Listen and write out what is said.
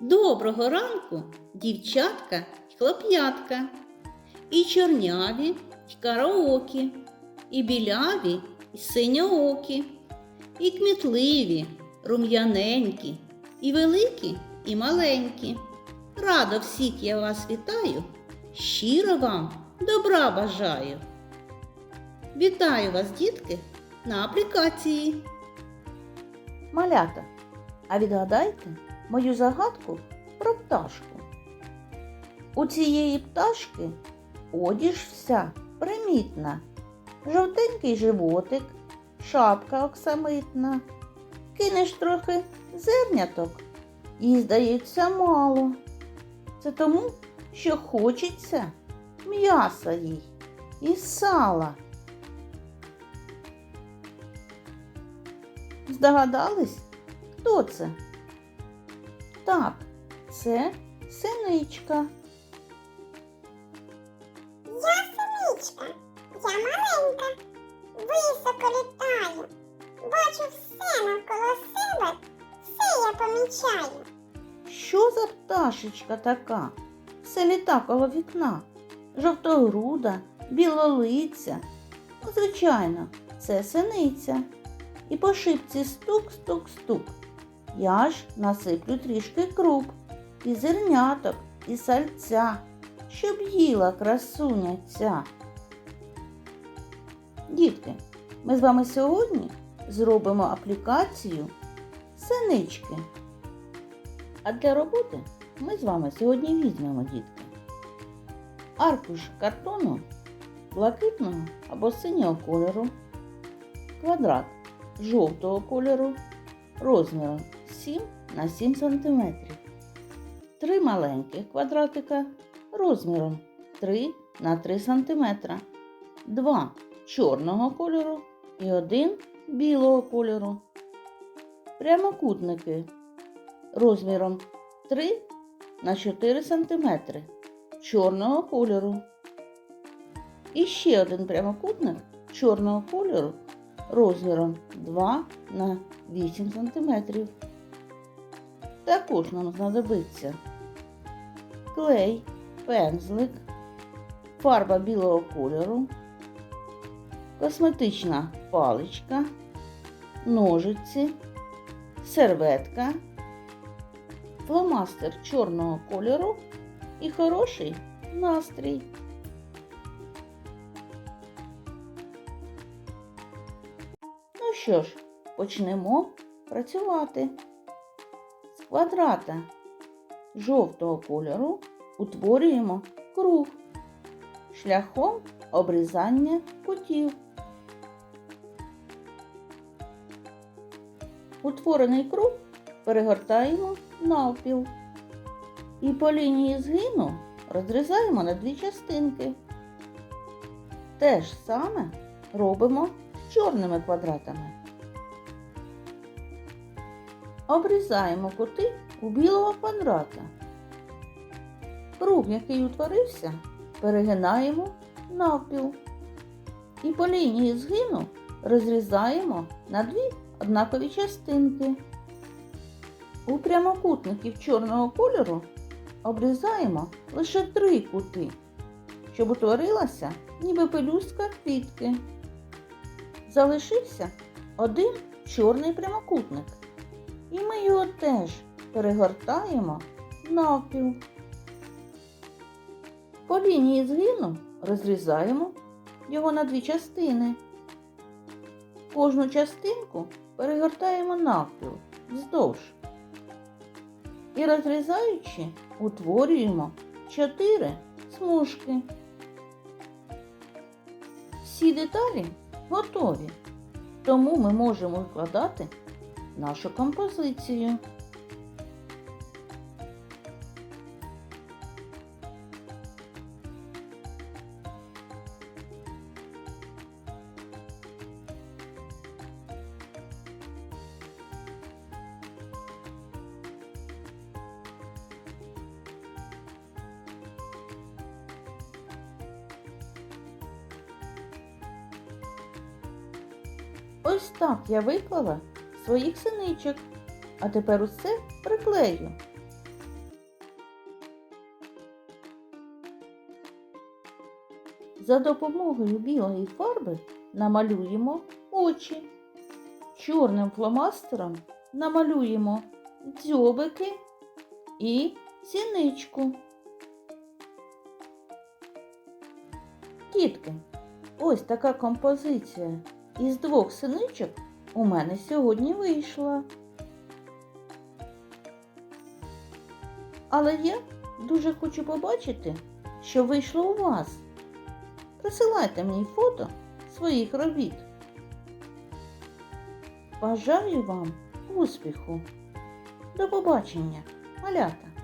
Доброго ранку, дівчатка й хлоп'ятка, і чорняві, й караокі, і біляві, й синьоокі, і кмітливі, рум'яненькі, і великі, і маленькі. Радо всіх я вас вітаю, щиро вам добра бажаю. Вітаю вас, дітки, на аплікації. Малята, а відгадайте мою загадку про пташку. У цієї пташки одіж вся примітна, жовтенький животик, шапка оксамитна. Кинеш трохи зерняток, їй здається мало. Це тому, що хочеться м'яса їй і сала. Здогадались, хто це? Так, це синичка. Я синичка, я маленька, високо літаю. Бачу все навколо себе, все я помічаю. Що за пташечка така? Все літа коло вікна. Жовтогруда, білолиця. Ну, звичайно, це синиця. І по шибці стук-стук-стук. Я ж насиплю трішки круп, і зерняток, і сальця, щоб їла красуня ця. Дітки, ми з вами сьогодні зробимо аплікацію синички. А для роботи ми з вами сьогодні візьмемо, дітки, аркуш картону блакитного або синього кольору, квадрат жовтого кольору розміром 7 на 7 см, три маленьких квадратика розміром 3 на 3 см, два чорного кольору і один білого кольору, прямокутники розміром 3 на 4 см чорного кольору. І ще один прямокутник чорного кольору розміром 2 на 8 см. Також нам знадобиться клей, пензлик, фарба білого кольору, косметична паличка, ножиці, серветка фломастер чорного кольору і хороший настрій. Ну що ж, почнемо працювати. Квадрата жовтого кольору утворюємо круг шляхом обрізання кутів. Утворений круг перегортаємо навпіл. І по лінії згину розрізаємо на дві частинки. Те ж саме робимо з чорними квадратами. Обрізаємо кути у білого квадрата. Круг, який утворився, перегинаємо навпіл. І по лінії згину розрізаємо на дві однакові частинки. У прямокутників чорного кольору обрізаємо лише три кути, щоб утворилася ніби пелюстка квітки. Залишився один чорний прямокутник. Теж перегортаємо навпіл. По лінії згину розрізаємо його на дві частини. Кожну частинку перегортаємо навпіл вздовж. І розрізаючи, утворюємо чотири смужки. Всі деталі готові, тому ми можемо викладати нашу композицію. Ось так я виклала своїх синичок. А тепер усе приклею. За допомогою білої фарби намалюємо очі. Чорним фломастером намалюємо дзьобики і сіничку. Дітки, ось така композиція із двох синичок у мене сьогодні вийшла. Але я дуже хочу побачити, що вийшло у вас. Присилайте мені фото своїх робіт. Бажаю вам успіху. До побачення, малята!